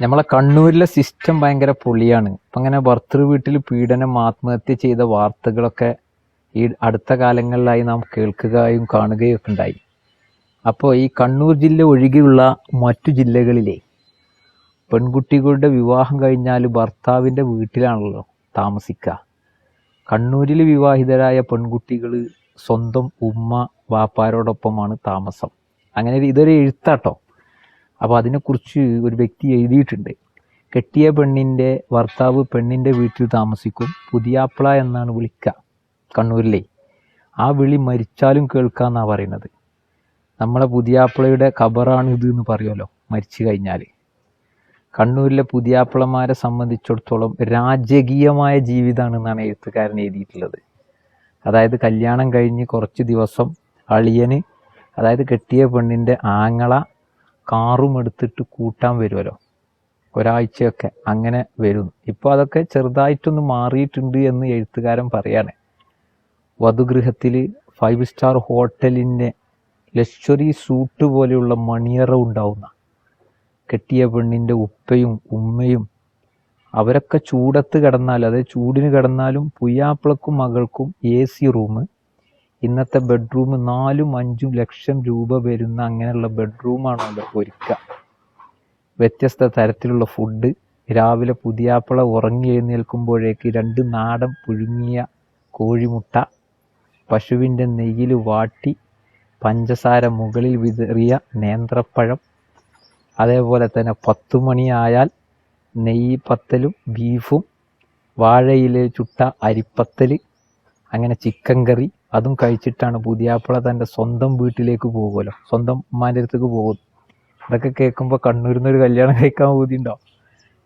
നമ്മളെ കണ്ണൂരിലെ സിസ്റ്റം ഭയങ്കര പൊളിയാണ്. അപ്പൊ അങ്ങനെ ഭർത്തൃ വീട്ടിൽ പീഡനം ആത്മഹത്യ ചെയ്ത വാർത്തകളൊക്കെ ഈ അടുത്ത കാലങ്ങളിലായി നാം കേൾക്കുകയും കാണുകയും ഒക്കെ ഉണ്ടായി. അപ്പോൾ ഈ കണ്ണൂർ ജില്ല ഒഴികെയുള്ള മറ്റു ജില്ലകളിലെ പെൺകുട്ടികളുടെ വിവാഹം കഴിഞ്ഞാൽ ഭർത്താവിന്റെ വീട്ടിലാണല്ലോ താമസിക്കുക കണ്ണൂരിൽ വിവാഹിതരായ പെൺകുട്ടികൾ സ്വന്തം ഉമ്മ വാപ്പാരോടൊപ്പമാണ് താമസം. അങ്ങനെ ഇതൊരു എഴുത്താട്ടോ. അപ്പോൾ അതിനെക്കുറിച്ച് ഒരു വ്യക്തി എഴുതിയിട്ടുണ്ട്. കെട്ടിയ പെണ്ണിന്റെ ഭർത്താവ് പെണ്ണിന്റെ വീട്ടിൽ താമസിക്കും. പുതിയാപ്പിള എന്നാണ് വിളിക്കുക കണ്ണൂരിലെ. ആ വിളി മരിച്ചാലും കേൾക്കാമെന്നാണ് പറയുന്നത്. നമ്മളെ പുതിയാപ്പിളയുടെ ഖബറാണ് ഇത് എന്ന് പറയുമല്ലോ മരിച്ചു കഴിഞ്ഞാൽ കണ്ണൂരിലെ പുതിയാപ്പിളമാരെ സംബന്ധിച്ചിടത്തോളം രാജകീയമായ ജീവിതമാണെന്നാണ് എഴുത്തുകാരൻ എഴുതിയിട്ടുള്ളത്. അതായത് കല്യാണം കഴിഞ്ഞ് കുറച്ച് ദിവസം അളിയന് അതായത് കെട്ടിയ പെണ്ണിന്റെ ആങ്ങള കാറും എടുത്തിട്ട് കൂട്ടാൻ വരുമല്ലോ ഒരാഴ്ചയൊക്കെ അങ്ങനെ വരും ഇപ്പോൾ അതൊക്കെ ചെറുതായിട്ടൊന്ന് മാറിയിട്ടുണ്ട് എന്ന് എഴുത്തുകാരൻ പറയാണ്. വധുഗൃഹത്തിൽ ഫൈവ് സ്റ്റാർ ഹോട്ടലിന്റെ ലക്ഷറി സൂട്ട് പോലെയുള്ള മണിയറ ഉണ്ടാവുന്ന കെട്ടിയ പെണ്ണിന്റെ ഉപ്പയും ഉമ്മയും അവരൊക്കെ ചൂടത്ത് കിടന്നാൽ അതായത് ചൂടിന് കിടന്നാലും പുയ്യാപ്പിളക്കും മകൾക്കും എ സി റൂം ഇന്നത്തെ ബെഡ്റൂം നാലും അഞ്ചും ലക്ഷം രൂപ വരുന്ന അങ്ങനെയുള്ള ബെഡ്റൂമാണ് അവിടെ ഒരുക്കുക വ്യത്യസ്ത തരത്തിലുള്ള ഫുഡ് രാവിലെ പുതിയാപ്പിള ഉറങ്ങി എഴുന്നേൽക്കുമ്പോഴേക്ക് രണ്ട് നാടൻ പുഴുങ്ങിയ കോഴിമുട്ട പശുവിന്റെ നെയ്യിൽ വാട്ടി പഞ്ചസാര മുകളിൽ വിതറിയ നേന്ത്രപ്പഴം അതേപോലെ തന്നെ പത്തു മണിയായാൽ നെയ്യ് പത്തലും ബീഫും വാഴയില ചുട്ട അരിപ്പത്തൽ അങ്ങനെ ചിക്കൻ കറി അതും കഴിച്ചിട്ടാണ് പുതിയാപ്പിള തന്റെ സ്വന്തം വീട്ടിലേക്ക് പോകുമല്ലോ. സ്വന്തം ഉമ്മാന്റെ അടുത്തേക്ക് പോകും. ഇതൊക്കെ കേൾക്കുമ്പോൾ കണ്ണൂരിൽ ഒരു കല്യാണം കഴിക്കാൻ പോതിയുണ്ടോ?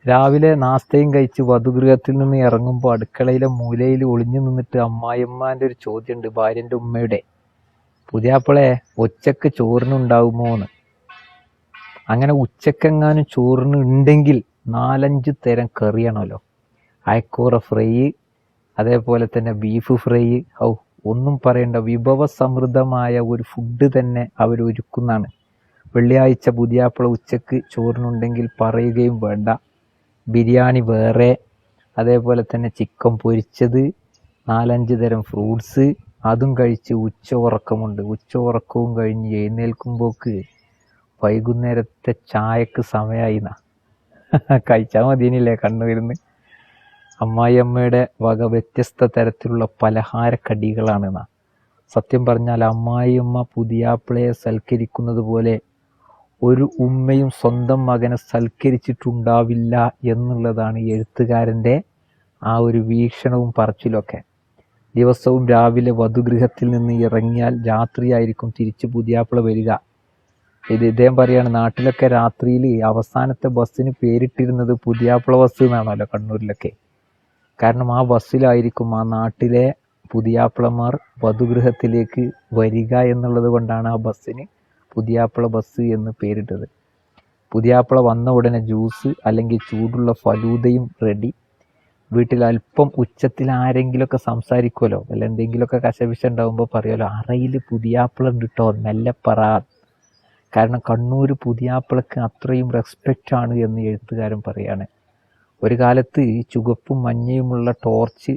രാവിലെ നാസ്തയും കഴിച്ച് വധുഗൃഹത്തിൽ നിന്ന് ഇറങ്ങുമ്പോൾ അടുക്കളയിലെ മൂലയിൽ ഒളിഞ്ഞു നിന്നിട്ട് അമ്മായിമ്മാന്റെ ഒരു ചോദ്യമുണ്ട് ഭാര്യന്റെ ഉമ്മയുടെ. പുതിയാപ്പിളെ ഉച്ചയ്ക്ക് ചോറിനുണ്ടാവുമോ എന്ന് അങ്ങനെ ഉച്ചക്കെങ്ങാനും ചോറിന് ഉണ്ടെങ്കിൽ നാലഞ്ച് തരം കറിയാണല്ലോ. അയക്കൂറ ഫ്രൈ അതേപോലെ തന്നെ ബീഫ് ഫ്രൈ ഔ ഒന്നും പറയണ്ട വിഭവസമൃദ്ധമായ ഒരു ഫുഡ് തന്നെ അവർ ഒരുക്കുന്നതാണ്. വെള്ളിയാഴ്ച പുതിയാപ്പിള ഉച്ചയ്ക്ക് ചോറിനുണ്ടെങ്കിൽ പറയുകയും വേണ്ട. ബിരിയാണി വേറെ അതേപോലെ തന്നെ ചിക്കൻ പൊരിച്ചത് നാലഞ്ച് തരം ഫ്രൂട്ട്സ് അതും കഴിച്ച് ഉച്ച ഉറക്കമുണ്ട് ഉച്ച ഉറക്കവും കഴിഞ്ഞ് എഴുന്നേൽക്കുമ്പോക്ക് വൈകുന്നേരത്തെ ചായക്ക് സമയമായി കഴിച്ചാൽ മതിയനില്ലേ കണ്ണൂരിന്ന് അമ്മായിയമ്മയുടെ വക വ്യത്യസ്ത തരത്തിലുള്ള പലഹാരക്കടികളാണ് കടികളാണെന്നാ സത്യം പറഞ്ഞാൽ അമ്മായിയമ്മ പുതിയാപ്പിളയെ സൽക്കരിക്കുന്നത് പോലെ ഒരു ഉമ്മയും സ്വന്തം മകനെ സൽക്കരിച്ചിട്ടുണ്ടാവില്ല എന്നുള്ളതാണ് എഴുത്തുകാരന്റെ ആ ഒരു വീക്ഷണവും പറച്ചിലൊക്കെ. ദിവസവും രാവിലെ വധുഗൃഹത്തിൽ നിന്ന് ഇറങ്ങിയാൽ രാത്രിയായിരിക്കും തിരിച്ച് പുതിയാപ്പിള വരിക. ഇത് ഇദ്ദേഹം പറയാണ് നാട്ടിലൊക്കെ രാത്രിയിൽ അവസാനത്തെ ബസ്സിന് പേരിട്ടിരുന്നത് പുതിയാപ്പിള ബസ് എന്നാണല്ലോ കണ്ണൂരിലൊക്കെ. കാരണം ആ ബസ്സിലായിരിക്കും ആ നാട്ടിലെ പുതിയാപ്പിളമാർ വധുഗൃഹത്തിലേക്ക് വരിക എന്നുള്ളത് കൊണ്ടാണ് ആ ബസ്സിന് പുതിയാപ്പിള ബസ് എന്ന് പേരിട്ടത്. പുതിയാപ്പിള വന്ന ഉടനെ ജ്യൂസ് അല്ലെങ്കിൽ ചൂടുള്ള ഫലൂതയും റെഡി വീട്ടിൽ അല്പം ഉച്ചത്തിൽ ആരെങ്കിലുമൊക്കെ സംസാരിക്കുമല്ലോ. അല്ല എന്തെങ്കിലുമൊക്കെ കശപിശ ഉണ്ടാകുമ്പോൾ പറയുമല്ലോ അറയിൽ പുതിയാപ്പിള കിട്ടോ മെല്ലെ പറ. കാരണം കണ്ണൂർ പുതിയാപ്പിളക്ക് അത്രയും റെസ്പെക്റ്റ് ആണ് എന്ന് എഴുത്തുകാരൻ പറയാണ്. ഒരു കാലത്ത് ചുവപ്പും മഞ്ഞയുമുള്ള ടോർച്ച്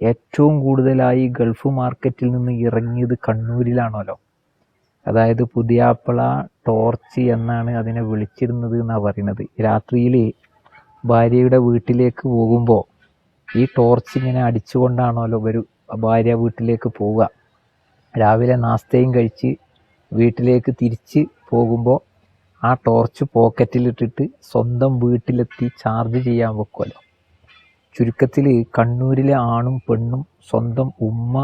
ഏറ്റവും കൂടുതലായി ഗൾഫ് മാർക്കറ്റിൽ നിന്ന് ഇറങ്ങിയത് കണ്ണൂരിലാണല്ലോ. അതായത് പുതിയാപ്പള ടോർച്ച് എന്നാണ് അതിനെ വിളിച്ചിരുന്നത് എന്നാണ് പറയുന്നത് രാത്രിയിൽ ഭാര്യയുടെ വീട്ടിലേക്ക് പോകുമ്പോൾ ഈ ടോർച്ച് ഇങ്ങനെ അടിച്ചുകൊണ്ടാണല്ലോ ഒരു ഭാര്യ വീട്ടിലേക്ക് പോവുക. രാവിലെ നാസ്തയും കഴിച്ച് വീട്ടിലേക്ക് തിരിച്ച് പോകുമ്പോൾ ആ ടോർച്ച് പോക്കറ്റിലിട്ടിട്ട് സ്വന്തം വീട്ടിലെത്തി ചാർജ് ചെയ്യാൻ വെക്കുമല്ലോ ചുരുക്കത്തിൽ കണ്ണൂരിലെ ആണും പെണ്ണും സ്വന്തം ഉമ്മ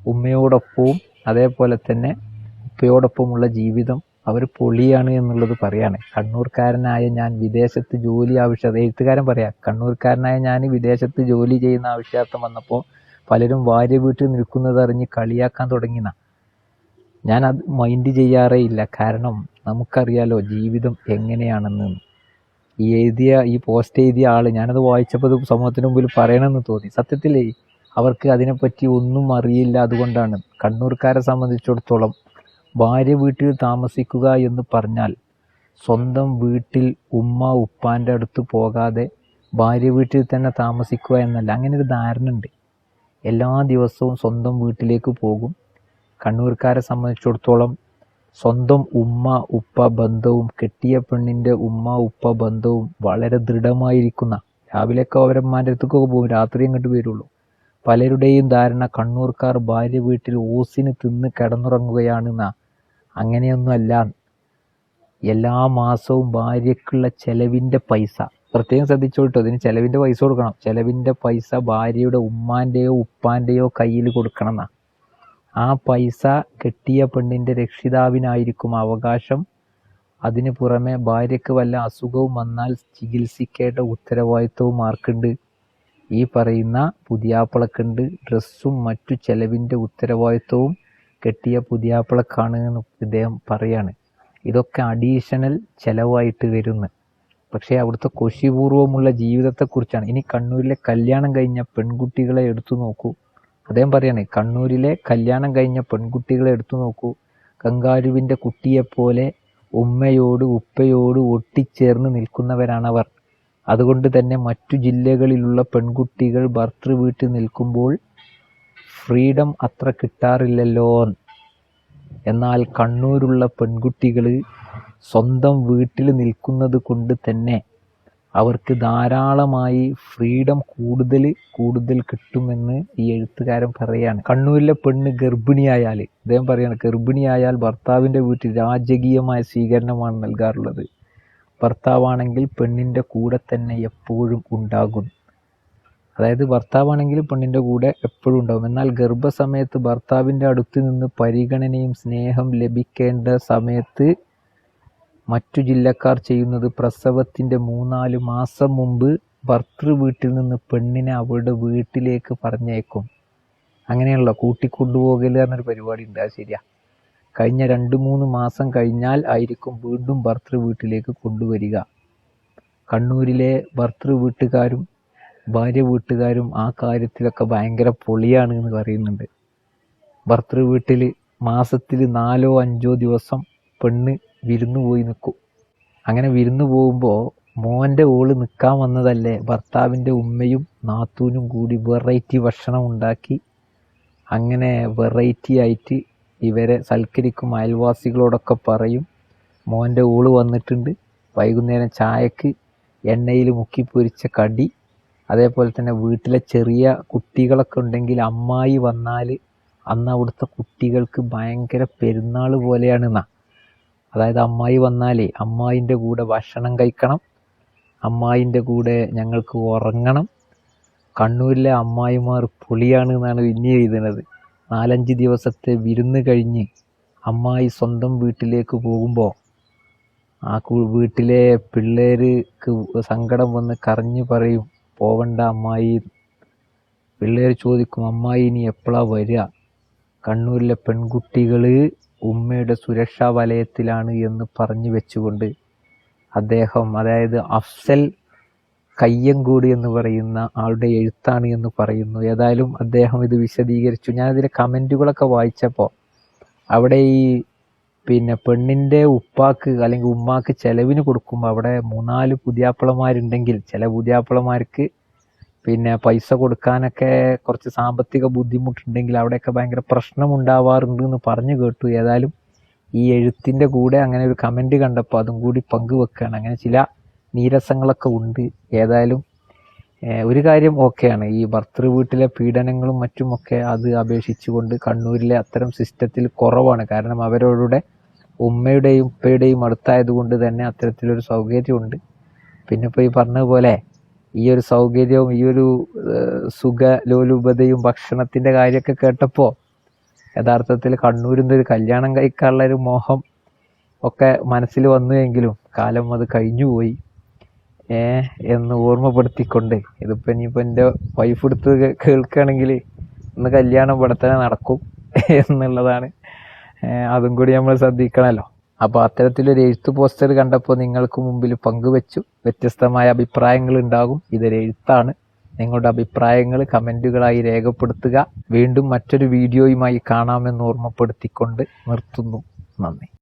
ഉമ്മയോടൊപ്പവും അതേപോലെ തന്നെ ഉപ്പയോടൊപ്പമുള്ള ജീവിതം അവർ പൊളിയാണ് എന്നുള്ളത് പറയാണ്. കണ്ണൂർക്കാരനായ ഞാൻ വിദേശത്ത് ജോലി ആവശ്യം എഴുത്തുകാരൻ പറയാം കണ്ണൂർക്കാരനായ ഞാൻ വിദേശത്ത് ജോലി ചെയ്യുന്ന ആവശ്യാർത്ഥം വന്നപ്പോൾ പലരും ഭാര്യ വീട്ടിൽ നിൽക്കുന്നത് അറിഞ്ഞ് കളിയാക്കാൻ തുടങ്ങിന ഞാൻ അത് മൈൻഡ് ചെയ്യാറേ ഇല്ല കാരണം നമുക്കറിയാലോ ജീവിതം എങ്ങനെയാണെന്ന്. ഈ എഴുതിയ ഈ പോസ്റ്റ് എഴുതിയ ആൾ ഞാനത് വായിച്ചപ്പോൾ സമൂഹത്തിന് മുമ്പിൽ പറയണമെന്ന് തോന്നി. സത്യത്തിൽ അവർക്ക് അതിനെപ്പറ്റി ഒന്നും അറിയില്ല അതുകൊണ്ടാണ്. കണ്ണൂർക്കാരെ സംബന്ധിച്ചിടത്തോളം ഭാര്യ വീട്ടിൽ താമസിക്കുക എന്ന് പറഞ്ഞാൽ സ്വന്തം വീട്ടിൽ ഉമ്മ ഉപ്പാന്റെ അടുത്ത് പോകാതെ ഭാര്യ വീട്ടിൽ തന്നെ താമസിക്കുക എന്നല്ല. അങ്ങനെ ഒരു ധാരണ ഉണ്ട് എല്ലാ ദിവസവും സ്വന്തം വീട്ടിലേക്ക് പോകും. കണ്ണൂർക്കാരെ സംബന്ധിച്ചിടത്തോളം സ്വന്തം ഉമ്മ ഉപ്പ ബന്ധവും കെട്ടിയ പെണ്ണിന്റെ ഉമ്മ ഉപ്പ ബന്ധവും വളരെ ദൃഢമായിരിക്കുന്ന രാവിലെയൊക്കെ അവരമ്മാന്റെ അടുത്തേക്കൊക്കെ പോകും രാത്രി ഇങ്ങോട്ട് വരുള്ളൂ. പലരുടെയും ധാരണ കണ്ണൂർക്കാർ ഭാര്യ വീട്ടിൽ ഓസിന് തിന്ന് കിടന്നുറങ്ങുകയാണെന്ന അങ്ങനെയൊന്നുമല്ല. എല്ലാ മാസവും ഭാര്യക്കുള്ള ചെലവിന്റെ പൈസ. പ്രത്യേകം ശ്രദ്ധിച്ചോട്ടോ ഇതിന് ചെലവിന്റെ പൈസ കൊടുക്കണം. ചെലവിന്റെ പൈസ ഭാര്യയുടെ ഉമ്മാന്റെയോ ഉപ്പാന്റെയോ കയ്യിൽ കൊടുക്കണം എന്നാ ആ പൈസ കെട്ടിയ പെണ്ണിന്റെ രക്ഷിതാവിനായിരിക്കും അവകാശം. അതിനു പുറമെ ഭാര്യയ്ക്ക് വല്ല അസുഖവും വന്നാൽ ചികിത്സിക്കേണ്ട ഉത്തരവാദിത്വവും ആർക്കുണ്ട്? ഈ പറയുന്ന പുതിയാപ്പിളക്കുണ്ട്. ഡ്രസ്സും മറ്റു ചെലവിന്റെ ഉത്തരവാദിത്വവും കെട്ടിയ പുതിയാപ്പിളക്കാണ് എന്ന് ഇദ്ദേഹം പറയാണ്. ഇതൊക്കെ അഡീഷണൽ ചെലവായിട്ട് വരുന്നു. പക്ഷേ അവിടുത്തെ കൊശിപൂർവമുള്ള ജീവിതത്തെക്കുറിച്ചാണ്. ഇനി കണ്ണൂരിലെ കല്യാണം കഴിഞ്ഞ പെൺകുട്ടികളെ എടുത്തു നോക്കൂ. അദ്ദേഹം പറയാണ് കണ്ണൂരിലെ കല്യാണം കഴിഞ്ഞ പെൺകുട്ടികളെ എടുത്തു നോക്കൂ. കങ്കാരുവിന്റെ കുട്ടിയെപ്പോലെ ഉമ്മയോട് ഉപ്പയോട് ഒട്ടിച്ചേർന്ന് നിൽക്കുന്നവരാണവർ. അതുകൊണ്ട് തന്നെ മറ്റു ജില്ലകളിലുള്ള പെൺകുട്ടികൾ ഭർത്തൃ വീട്ടിൽ നിൽക്കുമ്പോൾ ഫ്രീഡം അത്ര കിട്ടാറില്ലല്ലോ എന്നാൽ കണ്ണൂരുള്ള പെൺകുട്ടികൾ സ്വന്തം വീട്ടിൽ നിൽക്കുന്നത് കൊണ്ട് തന്നെ അവർക്ക് ധാരാളമായി ഫ്രീഡം കൂടുതൽ കൂടുതൽ കിട്ടുമെന്ന് ഈ എഴുത്തുകാരൻ പറയാണ്. കണ്ണൂരിലെ പെണ്ണ് ഗർഭിണിയായാൽ അദ്ദേഹം പറയാണ് ഗർഭിണിയായാൽ ഭർത്താവിന്റെ വീട്ടിൽ രാജകീയമായ സ്വീകരണമാണ് നൽകാറുള്ളത്. ഭർത്താവാണെങ്കിൽ പെണ്ണിന്റെ കൂടെ തന്നെ എപ്പോഴും ഉണ്ടാകും. അതായത് ഭർത്താവാണെങ്കിൽ പെണ്ണിന്റെ കൂടെ എപ്പോഴും ഉണ്ടാകും. എന്നാൽ ഗർഭസമയത്ത് ഭർത്താവിന്റെ അടുത്ത് നിന്ന് പരിഗണനയും സ്നേഹം ലഭിക്കേണ്ട സമയത്ത് മറ്റു ജില്ലക്കാർ ചെയ്യുന്നത് പ്രസവത്തിന്റെ മൂന്നാൽ മാസം മുമ്പ് ഭർത്തൃ വീട്ടിൽ നിന്ന് പെണ്ണിനെ അവളുടെ വീട്ടിലേക്ക് പറഞ്ഞേക്കും അങ്ങനെയുള്ള കൂട്ടിക്കൊണ്ടുപോകൽ എന്നൊരു പരിപാടി ഉണ്ട് അത് ശരിയാ. കഴിഞ്ഞ രണ്ട് മൂന്ന് മാസം കഴിഞ്ഞാൽ ആയിരിക്കും വീണ്ടും ഭർത്തൃ വീട്ടിലേക്ക് കൊണ്ടുവരിക. കണ്ണൂരിലെ ഭർത്തൃ വീട്ടുകാരും ഭാര്യ വീട്ടുകാരും ആ കാര്യത്തിലൊക്കെ ഭയങ്കര പൊളിയാണ് എന്ന് പറയുന്നുണ്ട്. ഭർത്തൃ വീട്ടിൽ മാസത്തിൽ നാലോ അഞ്ചോ ദിവസം പെണ്ണ് വിരുന്ന് പോയി നിൽക്കും. അങ്ങനെ വിരുന്നു പോകുമ്പോൾ മോന്റെ ഓൾ നിൽക്കാൻ വന്നതല്ലേ ഭർത്താവിന്റെ ഉമ്മയും നാത്തൂനും കൂടി വെറൈറ്റി ഭക്ഷണം ഉണ്ടാക്കി. അങ്ങനെ വെറൈറ്റി ആയിട്ട് ഇവരെ സൽക്കരിക്കും അയൽവാസികളോടൊക്കെ പറയും മോന്റെ ഓൾ വന്നിട്ടുണ്ട് വൈകുന്നേരം ചായക്ക് എണ്ണയിൽ മുക്കി പൊരിച്ച കടി അതേപോലെ തന്നെ വീട്ടിലെ ചെറിയ കുട്ടികളൊക്കെ ഉണ്ടെങ്കിൽ അമ്മായി വന്നാൽ അന്ന് അവിടുത്തെ കുട്ടികൾക്ക് ഭയങ്കര പെരുന്നാൾ പോലെയാണെന്നാ അതായത് അമ്മായി വന്നാലേ അമ്മായിന്റെ കൂടെ ഭക്ഷണം കഴിക്കണം അമ്മായിന്റെ കൂടെ ഞങ്ങൾക്ക് ഉറങ്ങണം. കണ്ണൂരിലെ അമ്മായിമാർ പൊളിയാണ് എന്നാണ് പിന്നെ എഴുതുന്നത്. നാലഞ്ച് ദിവസത്തെ വിരുന്ന് കഴിഞ്ഞ് അമ്മായി സ്വന്തം വീട്ടിലേക്ക് പോകുമ്പോൾ ആ വീട്ടിലെ പിള്ളേർക്ക് സങ്കടം വന്ന് കരഞ്ഞു പറയും പോവണ്ട അമ്മായി. പിള്ളേർ ചോദിക്കും അമ്മായി ഇനി എപ്പോഴാണ് വരിക കണ്ണൂരിലെ പെൺകുട്ടികൾ ഉമ്മയുടെ സുരക്ഷാ വലയത്തിലാണ് എന്ന് പറഞ്ഞു വെച്ചുകൊണ്ട് അദ്ദേഹം അതായത് അഫ്സൽ കയ്യങ്കൂടി എന്ന് പറയുന്ന ആളുടെ എഴുത്താണ് എന്ന് പറയുന്നു. ഏതായാലും അദ്ദേഹം ഇത് വിശദീകരിച്ചു. ഞാൻ ഞാനതിലെ കമന്റുകളൊക്കെ വായിച്ചപ്പോൾ അവിടെ ഈ പിന്നെ പെണ്ണിന്റെ ഉപ്പാക്ക് അല്ലെങ്കിൽ ഉമ്മാക്ക് ചെലവിന് കൊടുക്കുമ്പോൾ അവിടെ മൂന്നാൽ പുതിയാപ്പിളമാരുണ്ടെങ്കിൽ ചില പുതിയാപ്പിളമാർക്ക് പിന്നെ പൈസ കൊടുക്കാനൊക്കെ കുറച്ച് സാമ്പത്തിക ബുദ്ധിമുട്ടുണ്ടെങ്കിൽ അവിടെയൊക്കെ ഭയങ്കര പ്രശ്നം ഉണ്ടാവാറുണ്ട് എന്ന് പറഞ്ഞു കേട്ടു. ഏതായാലും ഈ എഴുത്തിന്റെ കൂടെ അങ്ങനെ ഒരു കമന്റ് കണ്ടപ്പോൾ അതും കൂടി പങ്കുവെക്കുകയാണ്. അങ്ങനെ ചില നീരസങ്ങളൊക്കെ ഉണ്ട്. ഏതായാലും ഒരു കാര്യം ഓക്കെയാണ്. ഈ ഭർത്തൃ വീട്ടിലെ പീഡനങ്ങളും മറ്റുമൊക്കെ അത് അപേക്ഷിച്ചുകൊണ്ട് കണ്ണൂരിലെ അത്തരം സിസ്റ്റത്തിൽ കുറവാണ്. കാരണം അവരവരുടെ ഉമ്മയുടെയും ഉപ്പയുടെയും അടുത്തായതുകൊണ്ട് തന്നെ അത്തരത്തിലൊരു സൗകര്യമുണ്ട്. പിന്നെ ഇപ്പോൾ ഈ പറഞ്ഞതുപോലെ ഈ ഒരു സൗകര്യവും ഈ ഒരു സുഖ ലോലുപതയും ഭക്ഷണത്തിന്റെ കാര്യമൊക്കെ കേട്ടപ്പോൾ യഥാർത്ഥത്തിൽ കണ്ണൂരിൽ നിന്ന് ഒരു കല്യാണം കഴിക്കാനുള്ള ഒരു മോഹം ഒക്കെ മനസ്സിൽ വന്നു എങ്കിലും കാലം അത് കഴിഞ്ഞുപോയി. ഏ എന്ന് ഓർമ്മപ്പെടുത്തിക്കൊണ്ട് ഇതിപ്പോൾ ഇനിയിപ്പോൾ എന്റെ വൈഫ് എടുത്ത് കേൾക്കുകയാണെങ്കിൽ ഇന്ന് കല്യാണം ഇവിടെ തന്നെ നടക്കും എന്നുള്ളതാണ്. അതും കൂടി നമ്മൾ ശ്രദ്ധിക്കണമല്ലോ അപ്പോൾ അത്തരത്തിലൊരു എഴുത്ത് പോസ്റ്റർ കണ്ടപ്പോൾ നിങ്ങൾക്ക് മുമ്പിൽ പങ്കുവെച്ചു. വ്യത്യസ്തമായ അഭിപ്രായങ്ങൾ ഉണ്ടാകും ഇതൊരു എഴുത്താണ്. നിങ്ങളുടെ അഭിപ്രായങ്ങൾ കമന്റുകളായി രേഖപ്പെടുത്തുക. വീണ്ടും മറ്റൊരു വീഡിയോയുമായി കാണാമെന്ന് ഓർമ്മപ്പെടുത്തിക്കൊണ്ട് നിർത്തുന്നു. നന്ദി.